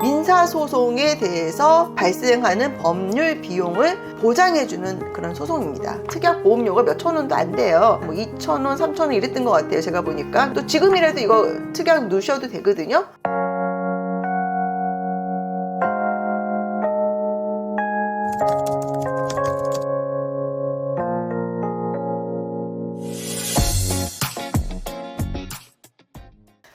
민사소송에 대해서 발생하는 법률 비용을 보장해주는 그런 소송입니다. 특약 보험료가 몇천 원도 안 돼요. 뭐 2천 원, 3천 원 이랬던 것 같아요. 제가 보니까. 또 지금이라도 이거 특약 넣으셔도 되거든요.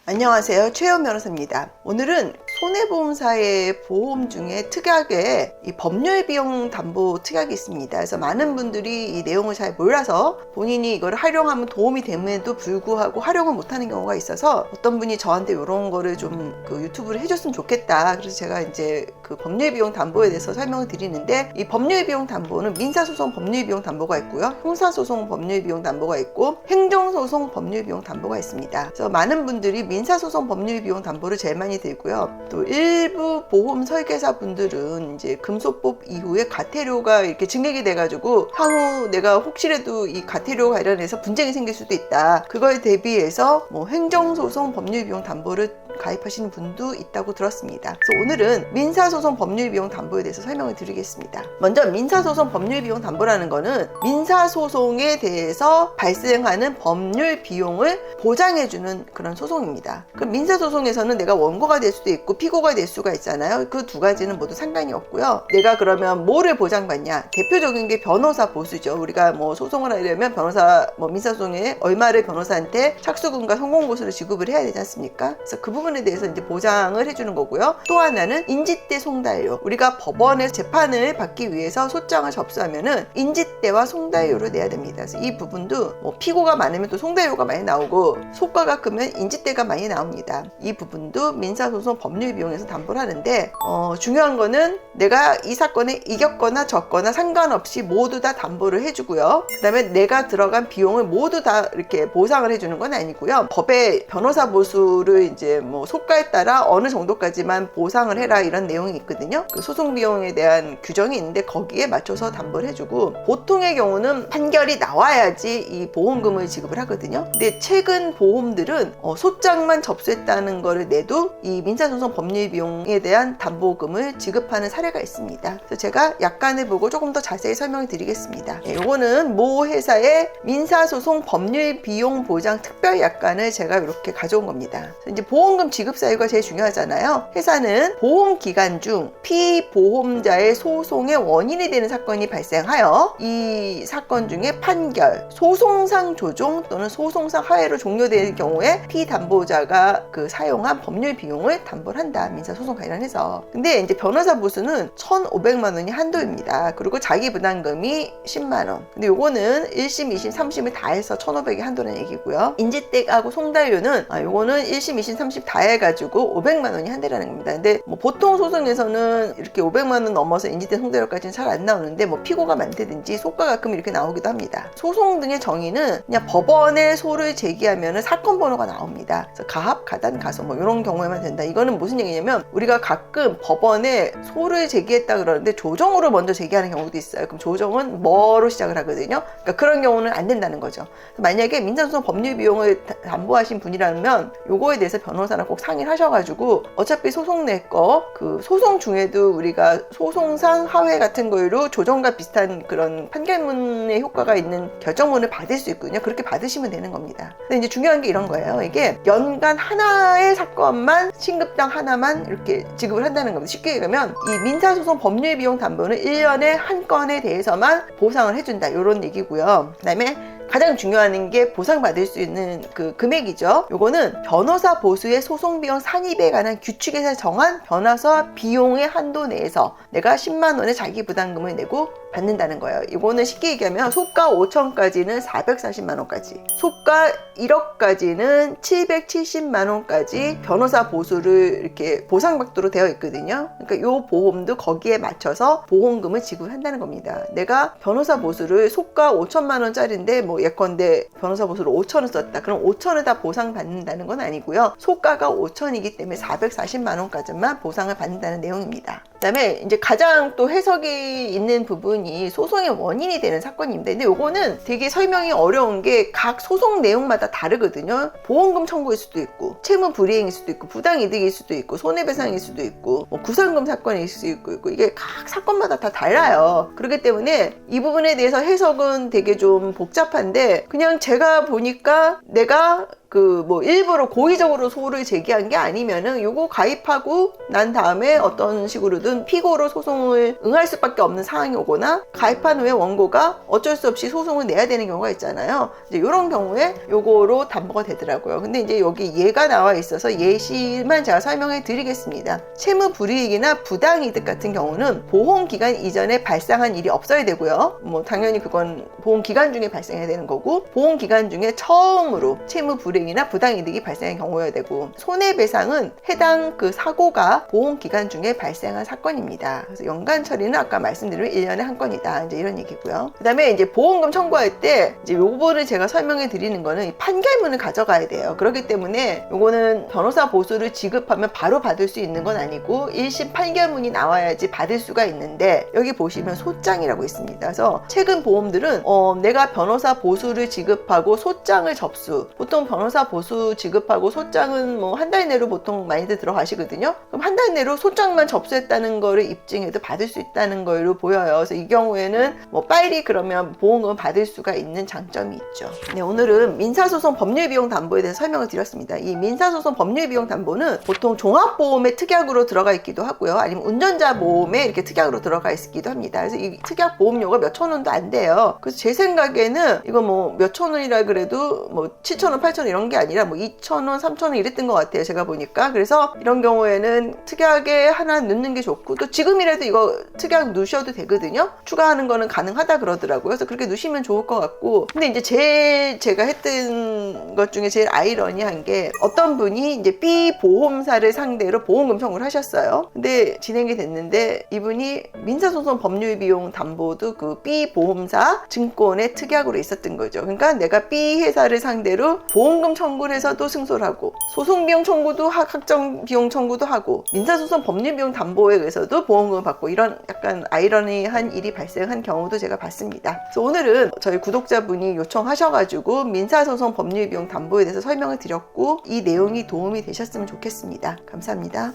안녕하세요. 최현 변호사입니다. 오늘은 손해보험사의 보험 중에 특약에 이 법률 비용 담보 특약이 있습니다. 그래서 많은 분들이 이 내용을 잘 몰라서 본인이 이걸 활용하면 도움이 됨에도 불구하고 활용을 못하는 경우가 있어서 어떤 분이 저한테 이런 거를 좀 그 유튜브를 해줬으면 좋겠다. 그래서 제가 이제 그 법률 비용 담보에 대해서 설명을 드리는데 이 법률 비용 담보는 민사소송 법률 비용 담보가 있고요. 형사소송 법률 비용 담보가 있고 행정소송 법률 비용 담보가 있습니다. 그래서 많은 분들이 민사소송 법률 비용 담보를 제일 많이 들고요. 또 일부 보험 설계사 분들은 이제 금소법 이후에 가태료가 이렇게 증액이 돼가지고 향후 내가 혹시라도 이 가태료 관련해서 분쟁이 생길 수도 있다. 그거에 대비해서 뭐 행정소송 법률 비용 담보를 가입하시는 분도 있다고 들었습니다. 그래서 오늘은 민사소송 법률 비용 담보에 대해서 설명을 드리겠습니다. 먼저 민사소송 법률 비용 담보라는 거는 민사소송에 대해서 발생하는 법률 비용을 보장해주는 그런 소송입니다. 그 민사소송에서는 내가 원고가 될 수도 있고 피고가 될 수가 있잖아요. 그 두 가지는 모두 상관이 없고요. 내가 그러면 뭐를 보장받냐? 대표적인 게 변호사 보수죠. 우리가 뭐 소송을 하려면 변호사 뭐 민사소송에 얼마를 변호사한테 착수금과 성공보수를 지급을 해야 되지 않습니까? 그래서 그 부분에 대해서 이제 보장을 해주는 거고요. 또 하나는 인지대 송달료. 우리가 법원에 재판을 받기 위해서 소장을 접수하면은 인지대와 송달료를 내야 됩니다. 그래서 이 부분도 뭐 피고가 많으면 또 송달료가 많이 나오고 소가가 크면 인지대가 많이 나옵니다. 이 부분도 민사소송 법률 비용에서 담보를 하는데 어, 중요한 거는 내가 이 사건에 이겼거나 졌거나 상관없이 모두 다 담보를 해주고요. 그다음에 내가 들어간 비용을 모두 다 이렇게 보상을 해주는 건 아니고요. 법에 변호사 보수를 이제 뭐 속가에 따라 어느 정도까지만 보상을 해라 이런 내용이 있거든요. 그 소송 비용에 대한 규정이 있는데 거기에 맞춰서 담보를 해주고 보통의 경우는 판결이 나와야지 이 보험금을 지급을 하거든요. 근데 최근 보험들은 어, 소장만 접수했다는 거를 내도 이 민사소송 법률 비용에 대한 담보금을 지급하는 사례가 있습니다. 그래서 제가 약관을 보고 조금 더 자세히 설명을 드리겠습니다. 예, 요거는 모 회사의 민사소송 법률 비용 보장 특별 약관을 제가 이렇게 가져온 겁니다. 이제 보험금 지급 사유가 제일 중요하잖아요. 회사는 보험 기간 중 피보험자의 소송의 원인이 되는 사건이 발생하여 이 사건 중에 판결, 소송상 조정 또는 소송상 하해로 종료될 경우에 피담보자가 그 사용한 법률 비용을 담보를 한다. 민사소송 관련해서. 근데 이제 변호사 보수는 1,500만 원이 한도입니다. 그리고 자기 부담금이 10만 원. 근데 요거는 1심, 2심, 3심을 다 해서 1,500이 한도라는 얘기고요. 인지댁하고 송달료는 아, 요거는 1심, 2심, 3심 다 해가지고 500만 원이 한대라는 겁니다. 근데 뭐 보통 소송에서는 이렇게 500만 원 넘어서 인지대 송달료까지는 잘 안 나오는데 뭐 피고가 많다든지 소가 가끔 이렇게 나오기도 합니다. 소송 등의 정의는 그냥 법원에 소를 제기하면 사건 번호가 나옵니다. 그래서 가합, 가단, 가소 뭐 이런 경우에만 된다. 이거는 무슨 얘기냐면 우리가 가끔 법원에 소를 제기했다 그러는데 조정으로 먼저 제기하는 경우도 있어요. 그럼 조정은 뭐로 시작을 하거든요. 그러니까 그런 경우는 안 된다는 거죠. 만약에 민사소송 법률 비용을 다- 담보하신 분이라면 요거에 대해서 변호사 랑 꼭 상의를 하셔가지고 어차피 소송 낼거그 소송 중에도 우리가 소송상 하회 같은 걸로 조정과 비슷한 그런 판결문의 효과가 있는 결정문을 받을 수 있거든요. 그렇게 받으시면 되는 겁니다. 근데 이제 중요한 게 이런 거예요. 이게 연간 하나의 사건만 신급당 하나만 이렇게 지급을 한다는 겁니다. 쉽게 얘기하면 이 민사소송 법률 비용 담보는 1년에 한 건에 대해서만 보상을 해준다. 이런 얘기고요. 그 다음에 가장 중요한 게 보상받을 수 있는 그 금액이죠. 요거는 변호사 보수의 소송 비용 산입에 관한 규칙에서 정한 변호사 비용의 한도 내에서 내가 10만 원의 자기 부담금을 내고 받는다는 거예요. 이거는 쉽게 얘기하면 소가 5천까지는 440만 원까지, 소가 1억까지는 770만 원까지 변호사 보수를 이렇게 보상받도록 되어 있거든요. 그러니까 요 보험도 거기에 맞춰서 보험금을 지급한다는 겁니다. 내가 변호사 보수를 소가 5천만 원짜리인데 뭐 예컨대 변호사 보수를 5천 원 썼다. 그럼 5천 원다 보상받는다는 건 아니고요. 소가가 5천이기 때문에 440만 원까지만 보상을 받는다는 내용입니다. 그다음에 이제 가장 또 해석이 있는 부분이 소송의 원인이 되는 사건입니다. 근데 요거는 되게 설명이 어려운 게 각 소송 내용마다 다르거든요. 보험금 청구일 수도 있고, 채무 불이행일 수도 있고, 부당이득일 수도 있고, 손해배상일 수도 있고, 뭐 구상금 사건일 수도 있고, 있고, 이게 각 사건마다 다 달라요. 그렇기 때문에 이 부분에 대해서 해석은 되게 좀 복잡한데 그냥 제가 보니까 내가 그뭐 일부러 고의적으로 소를 제기한 게 아니면은 요거 가입하고 난 다음에 어떤 식으로든 피고로 소송을 응할 수밖에 없는 상황이 오거나 가입한 후에 원고가 어쩔 수 없이 소송을 내야 되는 경우가 있잖아요. 이제 이런 경우에 요거로 담보가 되더라고요. 근데 이제 여기 예가 나와 있어서 예시만 제가 설명해 드리겠습니다. 채무 불이익이나 부당 이득 같은 경우는 보험 기간 이전에 발생한 일이 없어야 되고요. 뭐 당연히 그건 보험 기간 중에 발생해야 되는 거고 보험 기간 중에 처음으로 채무 불이익이나 부당 이득이 발생한 경우여야 되고 손해 배상은 해당 그 사고가 보험 기간 중에 발생한 사 건입니다. 그래서 연간 처리는 아까 말씀드린 1년에 한 건이다. 이제 이런 얘기고요. 그다음에 이제 보험금 청구할 때 이제 요거를 제가 설명해 드리는 거는 이 판결문을 가져가야 돼요. 그렇기 때문에 요거는 변호사 보수를 지급하면 바로 받을 수 있는 건 아니고 1심 판결문이 나와야지 받을 수가 있는데 여기 보시면 소장이라고 있습니다. 그래서 최근 보험들은 어, 내가 변호사 보수를 지급하고 소장을 접수. 보통 변호사 보수 지급하고 소장은 뭐 한 달 내로 보통 많이들 들어가시거든요. 그럼 한 달 내로 소장만 접수했다는 거를 입증해도 받을 수 있다는 걸로 보여요. 그래서 이 경우에는 뭐 빨리 그러면 보험금을 받을 수가 있는 장점이 있죠. 네, 오늘은 민사소송 법률비용 담보에 대해서 설명을 드렸습니다. 이 민사소송 법률비용 담보는 보통 종합보험의 특약으로 들어가 있기도 하고요. 아니면 운전자 보험에 이렇게 특약으로 들어가 있기도 합니다. 그래서 이 특약 보험료가 몇천 원도 안 돼요. 그래서 제 생각에는 이거 뭐 몇천 원이라 그래도 뭐 7천 원, 8천 원 이런 게 아니라 뭐 2천 원, 3천 원 이랬던 것 같아요. 제가 보니까. 그래서 이런 경우에는 특약에 하나 넣는 게 좋고 또 지금이라도 이거 특약 넣으셔도 되거든요. 추가하는 거는 가능하다 그러더라고요. 그래서 그렇게 넣으시면 좋을 것 같고. 근데 이제 제일 제가 했던 것 중에 제일 아이러니한 게 어떤 분이 이제 B 보험사를 상대로 보험금 청구를 하셨어요. 근데 진행이 됐는데 이분이 민사소송 법률 비용 담보도 그 B 보험사 증권의 특약으로 있었던 거죠. 그러니까 내가 B 회사를 상대로 보험금 청구를 해서도 승소를 하고 소송 비용 청구도 하- 학정 비용 청구도 하고 민사소송 법률 비용 담보에 의해서도 보험금을 받고 이런 약간 아이러니한 일이 발생한 경우도 제가 봤습니다. 그래서 오늘은 저희 구독자분이 요청하셔가지고 민사소송 법률비용 담보에 대해서 설명을 드렸고 이 내용이 도움이 되셨으면 좋겠습니다. 감사합니다.